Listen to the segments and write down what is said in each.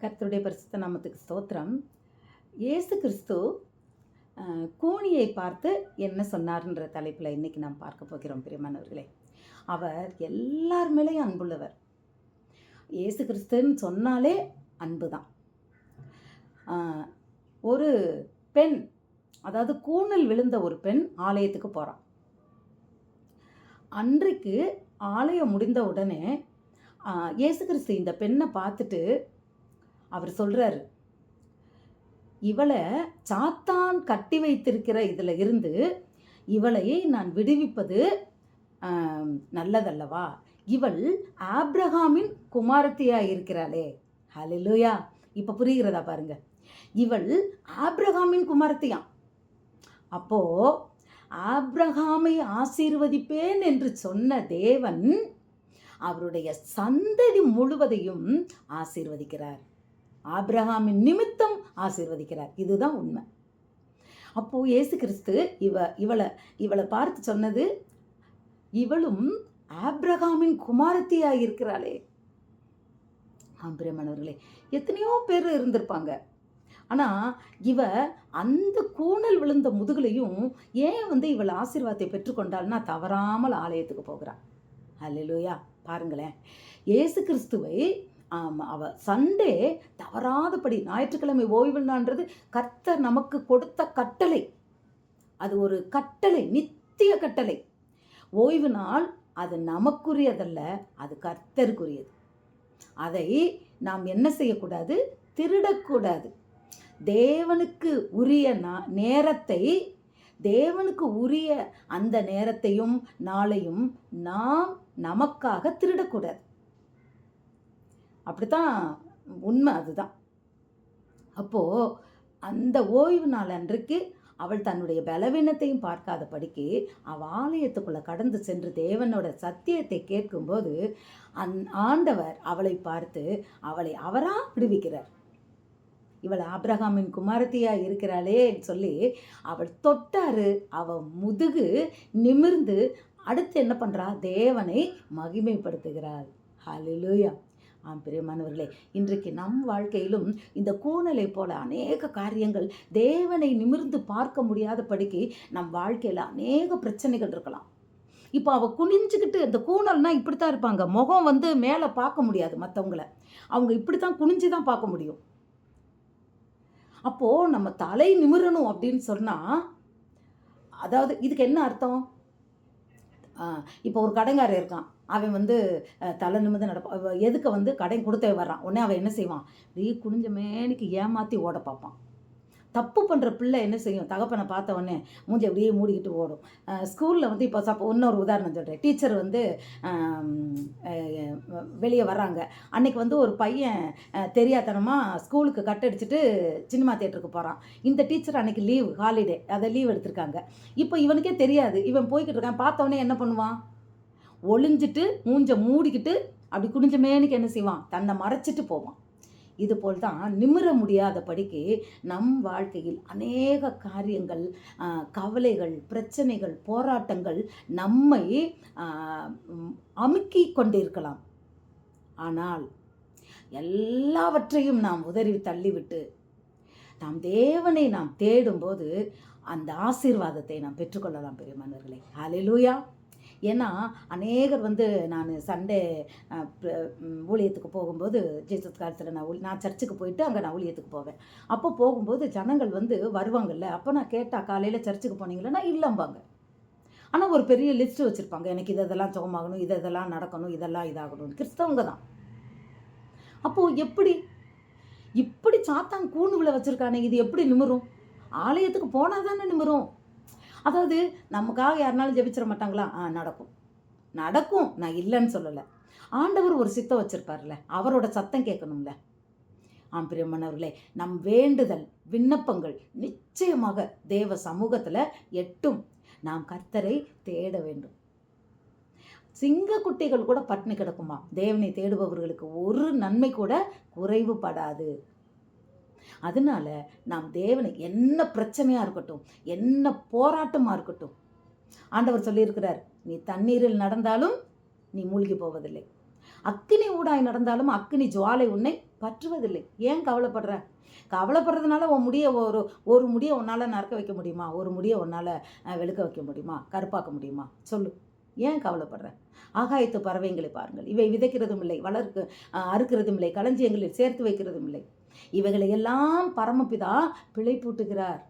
கர்த்தருடைய பரிசுத்த நாமத்துக்கு ஸ்தோத்திரம். இயேசு கிறிஸ்து கூணியை கூனியை பார்த்து என்ன சொன்னார்ன்ற தலைப்பில் இன்றைக்கி நாம் பார்க்க போகிறோம் பிரியமானவர்களே. அவர் எல்லார் மேலேயும் அன்புள்ளவர். இயேசு கிறிஸ்துன்னு சொன்னாலே அன்பு தான். ஒரு பெண் அதாவது கூணில் விழுந்த ஒரு பெண் ஆலயத்துக்கு போகிறான் அன்றைக்கு ஆலயம் முடிந்த உடனே இயேசு கிறிஸ்து இந்த பெண்ணை பார்த்துட்டு அவர் சொல்கிறாரு இவளை சாத்தான் கட்டி வைத்திருக்கிற இதில் இருந்து இவளை நான் விடுவிப்பது நல்லதல்லவா? இவள் ஆப்ரஹாமின் குமாரத்தியா இருக்கிறாளே ஹலிலுயா இப்போ புரிகிறதா பாருங்க. இவள் ஆப்ரஹாமின் குமாரத்தியாம் அப்போது ஆப்ரஹாமை ஆசீர்வதிப்பேன் என்று சொன்ன தேவன் அவருடைய சந்ததி முழுவதையும் ஆசீர்வதிக்கிறார். ஆப்ரஹாமின் நிமித்தம் ஆசீர்வதிக்கிறார். இதுதான் உண்மை. அப்போ இயேசு கிறிஸ்து இவ இவளை இவளை பார்த்து சொன்னது இவளும் ஆப்ரஹாமின் குமாரத்தியாக இருக்கிறாளே. ஆம்பிரமணவர்களே எத்தனையோ பேர் இருந்திருப்பாங்க. ஆனால் இவ அந்த கூணல் விழுந்த முதுகுலையும் ஏன் வந்து இவள் ஆசீர்வாதத்தை பெற்றுக்கொண்டாள்னா தவறாமல் ஆலயத்துக்கு போகிறாள் அல்லையா பாருங்களேன். ஏசு கிறிஸ்துவை அவ சண்டே தவறாதபடி ஞாயிற்றுக்கிழமை ஓய்வு கர்த்தர் நமக்கு கொடுத்த கட்டளை. அது ஒரு கட்டளை நித்திய கட்டளை. ஓய்வு நாள் அது நமக்குரியதல்ல அது கர்த்தருக்குரியது. அதை நாம் என்ன செய்யக்கூடாது? திருடக்கூடாது. தேவனுக்கு உரிய நா- நேரத்தை தேவனுக்கு உரிய அந்த நேரத்தையும் நாளையும் நாம் நமக்காக திருடக்கூடாது. அப்படித்தான் உண்மை அதுதான். அப்போ அந்த ஓய்வு நாள் அன்றைக்கு அவள் தன்னுடைய பலவீனத்தையும் பார்க்காத படிக்கு அவ ஆலயத்துக்குள்ளே கடந்து சென்று தேவனோட சத்தியத்தை கேட்கும்போது அந் ஆண்டவர் அவளை பார்த்து அவளை அவரா விடுவிக்கிறார். இவள் ஆப்ரஹாமின் குமாரத்தியாக இருக்கிறாளே சொல்லி அவள் தொட்டாரு அவள் முதுகு நிமிர்ந்து அடுத்து என்ன பண்ணுறா தேவனை மகிமைப்படுத்துகிறாள். ஹலிலூயா ஆம் பிரியமானவர்களே இன்றைக்கு நம் வாழ்க்கையிலும் இந்த கூணலை போல அநேக காரியங்கள் தேவனை நிமிர்ந்து பார்க்க முடியாதபடிக்கு நம் வாழ்க்கையில் அநேக பிரச்சனைகள் இருக்கலாம். இப்போ அவள் குனிஞ்சுக்கிட்டு இந்த கூணல்னா இப்படி தான் இருப்பாங்க. முகம் வந்து மேலே பார்க்க முடியாது மற்றவங்கள அவங்க இப்படி தான் குனிஞ்சு தான் பார்க்க முடியும். அப்போது நம்ம தலை நிமிரணும் அப்படின்னு சொன்னால் அதாவது இதுக்கு என்ன அர்த்தம்? இப்போ ஒரு கடங்காரர் இருக்கான். அவன் வந்து தலை நிமிந்து நடப்பான் எதுக்கு வந்து கடன் கொடுத்தே வர்றான்? உடனே அவன் என்ன செய்வான்? அப்படியே குனிஞ்ச மேனிக்கு ஏமாற்றி ஓட பார்ப்பான். தப்பு பண்ணுற பிள்ளை என்ன செய்யும்? தகப்பனை பார்த்த உடனே மூஞ்சி அப்படியே மூடிக்கிட்டு ஓடும். ஸ்கூலில் வந்து இப்போ சப்போ இன்னொரு உதாரணம் சொல்கிறேன் டீச்சர் வந்து வெளியே வர்றாங்க. அன்னைக்கு வந்து ஒரு பையன் தெரியாதனமாக ஸ்கூலுக்கு கட் அடிச்சுட்டு சினிமா தேட்டருக்கு போகிறான் இந்த டீச்சர் அன்றைக்கி லீவ் ஹாலிடே. அதை லீவ் எடுத்திருக்காங்க. இப்போ இவனுக்கே தெரியாது. இவன் போய்கிட்டு இருக்கான். பார்த்தவொடனே என்ன பண்ணுவான்? ஒளிஞ்சிட்டு மூஞ்ச மூடிக்கிட்டு அப்படி குனிஞ்ச மேனிக்கு என்ன செய்வான்? தன்னை மறைச்சிட்டு போவான். இது போல் தான் நிமிர முடியாதபடிக்கு நம் வாழ்க்கையில் அநேக காரியங்கள் கவலைகள் பிரச்சனைகள் போராட்டங்கள் நம்மை அமுக்கி கொண்டிருக்கலாம். ஆனால் எல்லாவற்றையும் நாம் உதறி தள்ளிவிட்டு நாம் தேவனை நாம் தேடும்போது அந்த ஆசீர்வாதத்தை நாம் பெற்றுக்கொள்ளலாம் பெரிய மன்னர்களை அலிலூயா ஏன்னா அநேகர் வந்து நான் சண்டே ஊழியத்துக்கு போகும்போது ஜீசஸ் காலத்தில் நான் ஊழி- நான் சர்ச்சுக்கு போயிட்டு அங்கே நான் ஊழியத்துக்கு போவேன். அப்போ போகும்போது ஜனங்கள் வந்து வருவாங்கல்ல அப்போ நான் கேட்டால் காலையில் சர்ச்சுக்கு போனீங்களா இல்லம்பாங்க. ஆனால் ஒரு பெரிய லிஸ்ட்டு வச்சுருப்பாங்க. எனக்கு இது இதெல்லாம் சுகமாகணும் இது இதெல்லாம் நடக்கணும் இதெல்லாம் இதாகணும் கிறிஸ்தவங்க தான். அப்போது எப்படி இப்படி சாத்தான் கூண்டுகளை வச்சுருக்கானே இது எப்படி நிமிரும்? ஆலயத்துக்கு போனால் தானே நிமிரும். அதாவது நமக்காக யாருனாலும் ஜெபிச்சிட மாட்டாங்களா? ஆ நடக்கும். நடக்கும். நான் இல்லைன்னு சொல்லலை. ஆண்டவர் ஒரு சித்தம் வச்சுருப்பார்ல அவரோட சத்தம் கேட்கணும்ல. ஆம் பிரியமானவர்களே நம் வேண்டுதல் விண்ணப்பங்கள் நிச்சயமாக தேவ சமூகத்தில் எட்டும். நாம் கர்த்தரை தேட வேண்டும். சிங்க குட்டிகள் கூட பட்டினி கிடக்குமா தேவனை தேடுபவர்களுக்கு ஒரு நன்மை கூட குறைவுபடாது. அதனால நாம் தேவனை என்ன பிரச்சனையாக இருக்கட்டும் என்ன போராட்டமாக இருக்கட்டும் ஆண்டவர் சொல்லியிருக்கிறார் நீ தண்ணீரில் நடந்தாலும் நீ மூழ்கி போவதில்லை. அக்கினி ஊடாய் நடந்தாலும் அக்கினி ஜுவாலை உன்னை பற்றுவதில்லை. ஏன் கவலைப்படுற? கவலைப்படுறதுனால உன் முடிய ஒரு ஒரு முடியை உன்னால் நறுக்க வைக்க முடியுமா? ஒரு முடியை உன்னால் வெளுக்க வைக்க முடியுமா? கருப்பாக்க முடியுமா? சொல்லு. ஏன் கவலைப்படுற? ஆகாயத்து பறவைங்களை பாருங்கள். இவை விதைக்கிறதும் இல்லை வளர்க்கு அறுக்கிறதும் இல்லை களஞ்சியங்களில் சேர்த்து வைக்கிறதும் இல்லை. இவைகளை எல்லாம் பரமபிதா பிழை பூட்டுகிறார்.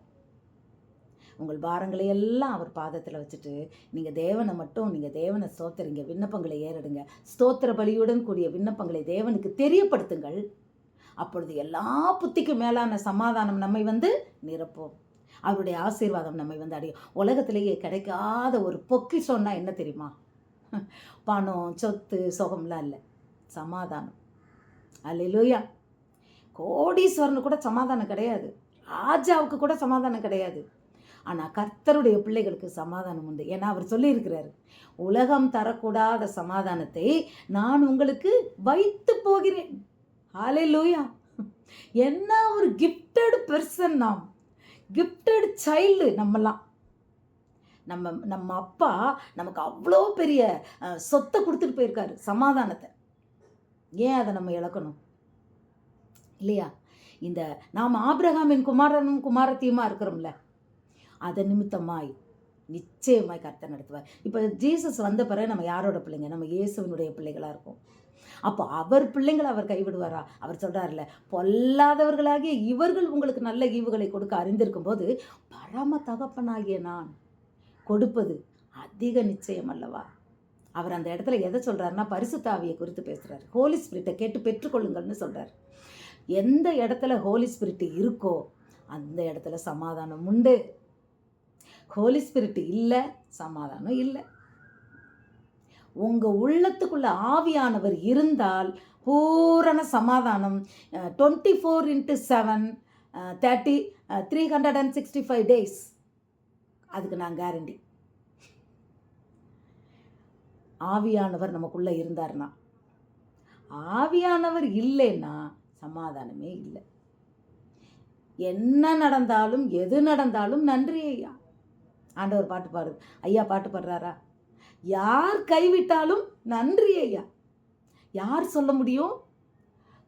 உங்கள் பாரங்களை எல்லாம் அவர் பாதத்தில் வச்சுட்டு நீங்கள் தேவனை மட்டும் நீங்கள் தேவனை ஸ்தோத்திரிங்க விண்ணப்பங்களை ஏறிடுங்க. ஸ்தோத்திர பலியுடன் கூடிய விண்ணப்பங்களை தேவனுக்கு தெரியப்படுத்துங்கள். அப்பொழுது எல்லா புத்திக்கும் மேலான சமாதானம் நம்மை வந்து நிரப்போம். அவருடைய ஆசீர்வாதம் நம்மை வந்து அடையும். உலகத்திலேயே கிடைக்காத ஒரு பொக்கிஷம்னா என்ன தெரியுமா? பணம் சொத்து சுகம்லாம் இல்லை. சமாதானம். அல்லேலூயா. கோடீஸ்வரனு கூட சமாதானம் கிடையாது. ராஜாவுக்கு கூட சமாதானம் கிடையாது. ஆனால் கர்த்தருடைய பிள்ளைகளுக்கு சமாதானம் உண்டு. ஏன்னா அவர் சொல்லியிருக்கிறாரு உலகம் தரக்கூடாத சமாதானத்தை நான் உங்களுக்கு வைத்து போகிறேன். ஹalleluya. என்ன ஒரு கிஃப்டடு பெர்சன் நாம். கிஃப்டடு சைல்டு நம்மலாம். நம்ம நம்ம அப்பா நமக்கு அவ்வளோ பெரிய சொத்தை கொடுத்துட்டு போயிருக்காரு சமாதானத்தை. ஏன் அதை நம்ம இழக்கணும்? இல்லையா? இந்த நாம் ஆபிரகாமின் குமாரனும் குமாரத்தியுமா இருக்கிறோம்ல அதை நிமித்தமாய் நிச்சயமாய் கர்த்தர் நடத்துவார். இப்போ ஜீசஸ் வந்த பிறகு நம்ம யாரோட பிள்ளைங்க? நம்ம இயேசுவினுடைய பிள்ளைகளாக இருக்கும் அப்போ அவர் பிள்ளைங்களை அவர் கைவிடுவாரா? அவர் சொல்கிறார்ல பொல்லாதவர்களாகிய இவர்கள் உங்களுக்கு நல்ல ஈவுகளை கொடுக்க அறிந்திருக்கும் போது பரம தகப்பனாகிய நான் கொடுப்பது அதிக நிச்சயம் அல்லவா? அவர் அந்த இடத்துல எதை சொல்கிறாருன்னா பரிசுத்தாவியை குறித்து பேசுகிறார் ஹோலி ஸ்பிரிட்டை கேட்டு பெற்றுக்கொள்ளுங்கள்னு சொல்கிறார் எந்த இடத்துல ஹோலி ஸ்பிரிட் இருக்கோ அந்த இடத்துல சமாதானம் உண்டு. ஹோலி ஸ்பிரிட் இல்லை சமாதானம் இல்லை. உங்கள் உள்ளத்துக்குள்ள ஆவியானவர் இருந்தால் பூரண சமாதானம். Twenty four into seven thirty three hundred and sixty five days அதுக்கு நான் கேரண்டி ஆவியானவர் நமக்குள்ளே இருந்தார்னா ஆவியானவர் இல்லைன்னா சமாதானமே இல்லை. என்ன நடந்தாலும் எது நடந்தாலும் நன்றி ஐயா. ஆண்டவர் பாட்டு பாடுது. ஐயா பாட்டு பாடுறாரா? யார் கைவிட்டாலும் நன்றி ஐயா. யார் சொல்ல முடியும்?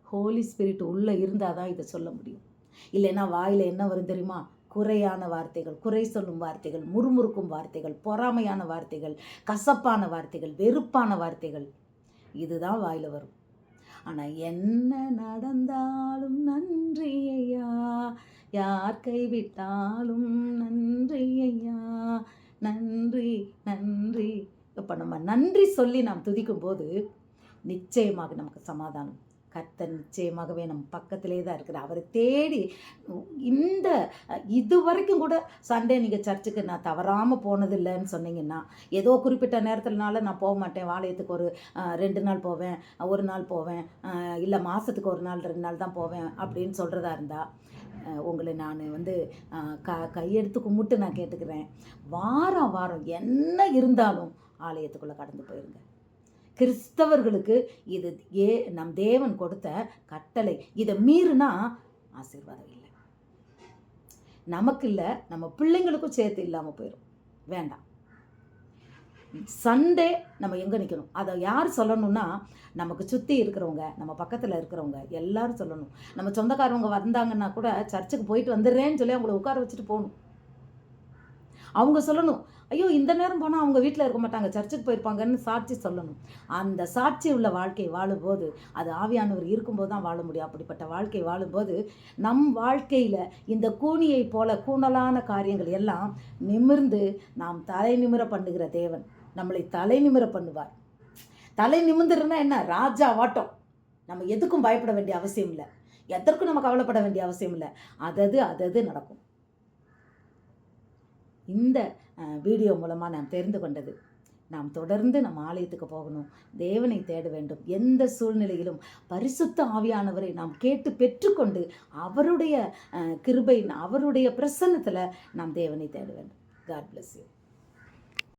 ஹோலி ஸ்பிரிட் உள்ளே இருந்தால் தான் இதை சொல்ல முடியும். இல்லைன்னா வாயில் என்ன வரும் தெரியுமா? குறையான வார்த்தைகள் குறை சொல்லும் வார்த்தைகள் முறுமுறுக்கும் வார்த்தைகள் பொறாமையான வார்த்தைகள் கசப்பான வார்த்தைகள் வெறுப்பான வார்த்தைகள். இதுதான் வாயில் வரும். ஆனால் என்ன நடந்தாலும் நன்றி ஐயா யார் கைவிட்டாலும் நன்றி ஐயா நன்றி நன்றி. இப்போ நம்ம நன்றி சொல்லி நாம் துதிக்கும் போது நிச்சயமாக நமக்கு சமாதானம் கர்த்தர் நிச்சயமாகவே நம்ம பக்கத்திலே தான் இருக்கிறார். அவரை தேடி இந்த இது வரைக்கும் கூட சண்டே நீங்கள் சர்ச்சுக்கு நான் தவறாமல் போனதில்லைன்னு சொன்னீங்கன்னா ஏதோ குறிப்பிட்ட நேரத்தில்னால நான் போக மாட்டேன். வாளையத்துக்கு ஒரு ரெண்டு நாள் போவேன் ஒரு நாள் போவேன் இல்லை மாதத்துக்கு ஒரு நாள் ரெண்டு நாள் தான் போவேன் அப்படின்னு சொல்கிறதா இருந்தால் உங்களை நான் வந்து க கையெடுத்து கும்பிட்டு நான் கேட்டுக்கிறேன். வாரம் வாரம் என்ன இருந்தாலும் ஆலயத்துக்குள்ளே கடந்து போயிருங்க. கிறிஸ்தவர்களுக்கு இது ஏ நம் தேவன் கொடுத்த கட்டளை. இதை மீறினா ஆசீர்வாதம் இல்லை. நமக்கு இல்லை நம்ம பிள்ளைங்களுக்கும் சேர்த்து இல்லாமல் போயிடும் வேண்டாம். சண்டே நம்ம எங்கே நிற்கணும் அதை யார் சொல்லணும்னா நமக்கு சுற்றி இருக்கிறவங்க நம்ம பக்கத்தில் இருக்கிறவங்க எல்லாரும் சொல்லணும். நம்ம சொந்தக்காரவங்க வந்தாங்கன்னா கூட சர்ச்சுக்கு போயிட்டு வந்துடுறேன்னு சொல்லி அவங்கள உட்கார வச்சுட்டு போகணும். அவங்க சொல்லணும். ஐயோ இந்த நேரம் போனால் அவங்க வீட்டில் இருக்க மாட்டாங்க சர்ச்சுக்கு போயிருப்பாங்கன்னு சாட்சி சொல்லணும். அந்த சாட்சி உள்ள வாழ்க்கை வாழும்போது அது ஆவியானவர் இருக்கும்போது தான் வாழ முடியும். அப்படிப்பட்ட வாழ்க்கை வாழும்போது நம் வாழ்க்கையில் இந்த கூனியை போல கூணலான காரியங்கள் எல்லாம் நிமிர்ந்து நாம் தலை நிமிர பண்ணுகிற தேவன் நம்மளை தலை நிமிர பண்ணுவார். தலை நிமிர்ந்துருன்னா என்ன? ராஜா வாட்டம். நம்ம எதுக்கும் பயப்பட வேண்டிய அவசியம் இல்லை. எதற்கும் நம்ம கவலைப்பட வேண்டிய அவசியம் இல்லை. அதது அதது நடக்கும். இந்த வீடியோ மூலமாக நாம் தெரிந்து கொண்டது. நாம் தொடர்ந்து நம் ஆலயத்துக்கு போகணும். தேவனை தேட வேண்டும். எந்த சூழ்நிலையிலும் பரிசுத்த ஆவியானவரை நாம் கேட்டு பெற்றுக்கொண்டு அவருடைய கிருபை அவருடைய பிரசன்னத்தில் நாம் தேவனை தேட வேண்டும். God bless you